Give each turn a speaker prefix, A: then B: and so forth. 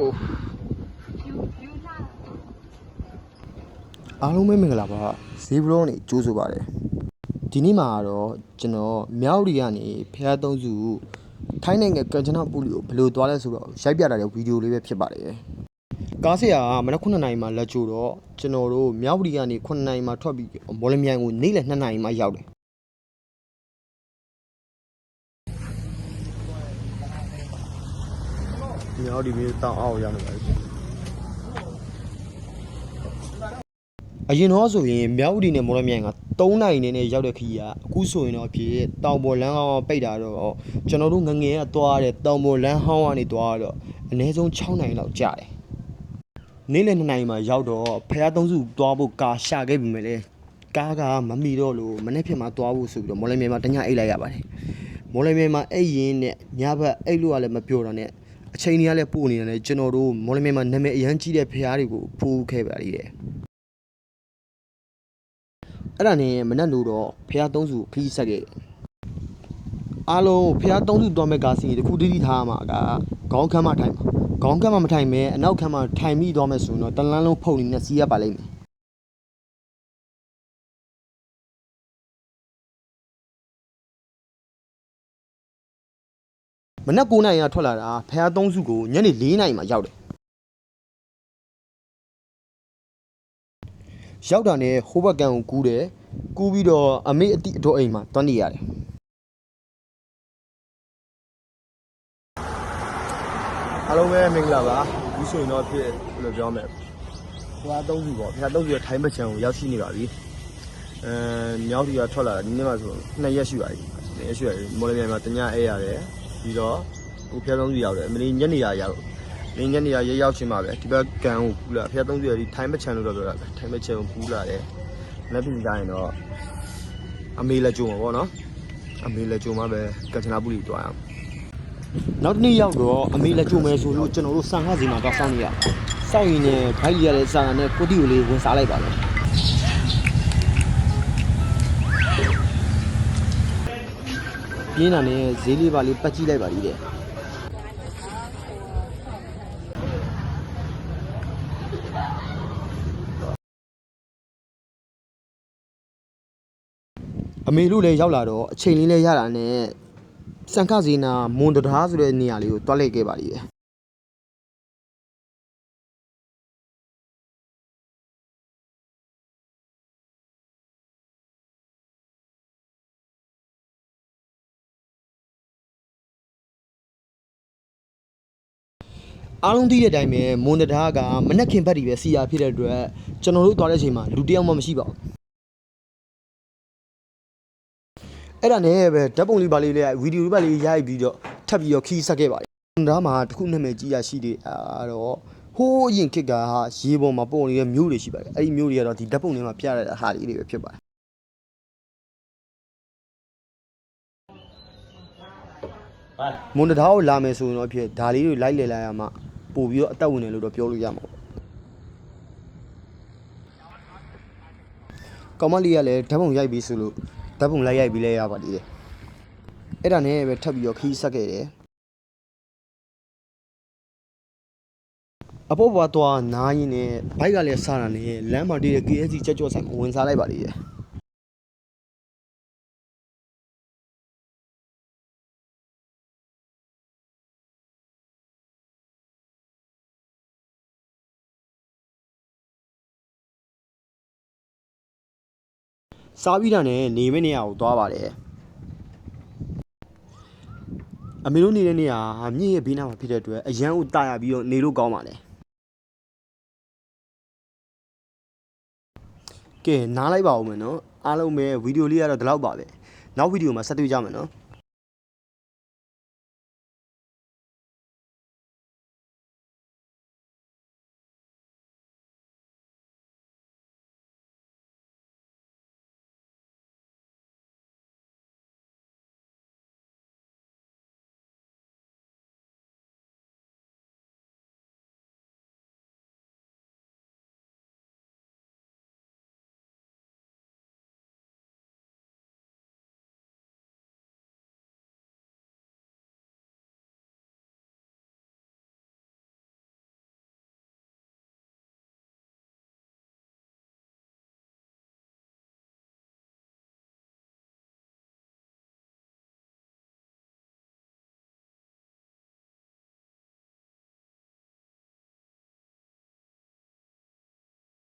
A: ကိုအားလုံးပဲမင်္ဂလာပါဇီဘရောနေကြိုးဆိုပါတယ်ဒီနေ့မှာတော့ကျွန်တော်မြောက်ရီကနေဖျားသုံးစုထိုင်းနိုင်ငံကန်ချနာပူလီကိုဘယ်လိုသွားလဲဆိုတော့ရိုက်ပြလာတဲ့ဗီဒီယိုလေးပဲဖြစ်ပါတယ်ကားဆရာကမနက်9နာရီမှာလက်ကြိုတော့ကျွန်တော်တို့မြောက်ရီကနေ9နာရီမှာထွက်ပြီးမော်လမြိုင်ကိုနေ့လယ်2နာရီမှာရောက်တယ် မြောက်ရီမျိုးတောင်းအောင်ရောက်နေပါပြီအရင်တော့ဆိုရင်မြောက်ဦးဒီနဲ့မော်ရမြိုင်က3နိုင်နေနဲ့ရောက်တဲ့ခီးကအခုဆိုရင်တော့ဖြစ်တောင်ပေါ်လမ်းကောင်းပိတ်တာတော့ကျွန်တော်တို့ငငယ်ကသွားတဲ့တောင်ပေါ်လမ်းဟောင်းကနေသွားတော့အနည်းဆုံး6နိုင်လောက်ကြာတယ်နေ့လယ်2နိုင်မှာရောက်တော့ဖះသုံးစုသွားဖို့ကာရှာခဲ့ပြီမဲ့လေကားကမမီတော့လို့မနေ့ဖြစ်မှာသွားဖို့ဆိုပြီးတော့မော်လမြိုင်မှာတညအိတ်လိုက်ရပါတယ်မော်လမြိုင်မှာအိတ်ရင်နဲ့ညဘက်အိတ်လို့ကလည်းမပြောတော့နဲ့ အချိန်ကြီးကလည်းပို့နေတယ်ကျွန်တော်တို့မော်လမြိုင်မှာနာမည်အရန်ကြီးတဲ့ဖះတွေကိုဖိုးခဲ့ပါလိမ့်တယ်အဲ့ဒါနဲ့မနက်လို့တော့ဖះသုံးစုခရီးဆက်ခဲ့တယ်အားလုံးဖះသုံးစုသွားမဲ့ကားစီတခုတိတိထားမှာကခေါင်းခမ်းမထိုင်မှာခေါင်းခမ်းမမထိုင်မဲအနောက်ခမ်းမထိုင်ပြီးသွားမယ်ဆိုရင်တော့တလန်းလုံးဖုန်နေနဲ့စီးရပါလိမ့်မယ် မနက်9နာရီကထွက်လာတာဖះသုံးစုကိုညနေ4နာရီမှာရောက်တယ်ရောက်တာနဲ့ဟိုဘက်ကန်ကိုကူးတယ်ကူးပြီးတော့အမေအတိအတော်အိမ်မှာတွန်းနေရတယ်အားလုံးပဲမင်္ဂလာပါဒီဆိုရင်တော့ဖြစ်ဘယ်လိုပြောမလဲဖះသုံးစုပေါ့ဖះသုံးစုရဲ့ထိုင်းမချံကိုရောက်ရှိနေပါပြီအဲမြောက်ဒီကထွက်လာတာဒီနေ့မှဆို2ရက်ရှိပါပြီ2ရက်ရှိပါပြီမော်လမြိုင်မှာတညအေးရတယ် ပြီးတော့ဟိုဖះသုံးစုရောက်တယ်မင်းညနေရရောက်မင်းညနေရရရောက်ချင်းပါပဲဒီဘက်ကန်ကိုကူးလာဖះသုံးစုရဒီထိုင်းမချံလို့တော့ပြောတာပဲထိုင်းမချံကိုကူးလာတယ်လက်ပြီးတိုင်းတော့အမေလက်ကြုံပါဗောနော်အမေလက်ကြုံမှာပဲကချနာပူလီတွားအောင်နောက်တစ်နေ့ရောက်တော့အမေလက်ကြုံမယ်ဆိုလို့ကျွန်တော်တို့စံခါစီမှာတော့စောင့်နေရစောင့်ရင်လည်းဘိုက်လီရတဲ့စာနဲ့ကိုတီကိုလေးဝင်စားလိုက်ပါမ ပြင်းတာနဲ့ဈေးလေးပါလေးပတ်ကြည့်လိုက်ပါလိမ့်တဲ့အမေတို့လည်းရောက်လာတော့အချိန်လေးလည်းရတာနဲ့စံခဇေနာမွန်တရားဆိုတဲ့နေရာလေးကိုတွားလိုက်ခဲ့ပါလိမ့်တယ် အားလုံးသိတဲ့အတိုင်းပဲမွန်တရားကမနက်ခင်ဘက်ဒီပဲစီယာဖြစ်တဲ့အတွက်ကျွန်တော်တို့တွားတဲ့အချိန်မှာလူတစ်ယောက်မှမရှိပါဘူးအဲ့ဒါနဲ့ပဲဓာတ်ပုံလေးပါလေးလေးဗီဒီယိုလေးပါလေးရိုက်ပြီးတော့ထပ်ပြီးတော့ခီးဆက်ခဲ့ပါတယ်။ဒါမှတစ်ခုနာမည်ကြီးရရှိတယ်အဲ့တော့ဟိုးအရင်ခစ်ကရေပေါ်မှာပုံနေတဲ့မျိုးတွေရှိပါတယ်။အဲ့ဒီမျိုးတွေကတော့ဒီဓာတ်ပုံလေးမှာပြရတဲ့ဟာလေးတွေပဲဖြစ်ပါတယ်။မွန်တထားကိုလာမယ်ဆိုရင်တော့ဖြစ်ဒါလေးတွေလိုက်လေလိုက်ရမှ ပို့ပြီးတော့အသက်ဝင်တယ်လို့တော့ပြောလို့ရမှာပေါ့။ကောင်မလေးကလည်းဓာတ်ပုံရိုက်ပြီးဆိုလို့ဓာတ်ပုံလိုက်ရိုက်ပြီးလဲရပါသေးတယ်အဲ့ဒါနဲ့ပဲထပ်ပြီးတော့ခီးဆက်ခဲ့တယ်အပေါ်ဘွားတော့နားရင်နဲ့ဘိုက်ကလည်းစားတာနဲ့လမ်းမှာတည်တဲ့ KFC ကြက်ကြော့ဆိုင်ကိုဝင်စားလိုက်ပါသေး စားပြီးတာနဲ့နေမယ့်နေရာကိုသွားပါတယ်အမေတို့နေတဲ့နေရာဟာမြင့်ရဲ့ဘေးနားမှာဖြစ်တဲ့အတွက်အရန်ကိုတာရပြီးတော့နေလို့ကောင်းပါလေကဲနားလိုက်ပါဦးမယ်နော်အားလုံးပဲဗီဒီယိုလေးကတော့ဒီလောက်ပါပဲနောက်ဗီဒီယိုမှာဆက်တွေ့ကြမယ်နော်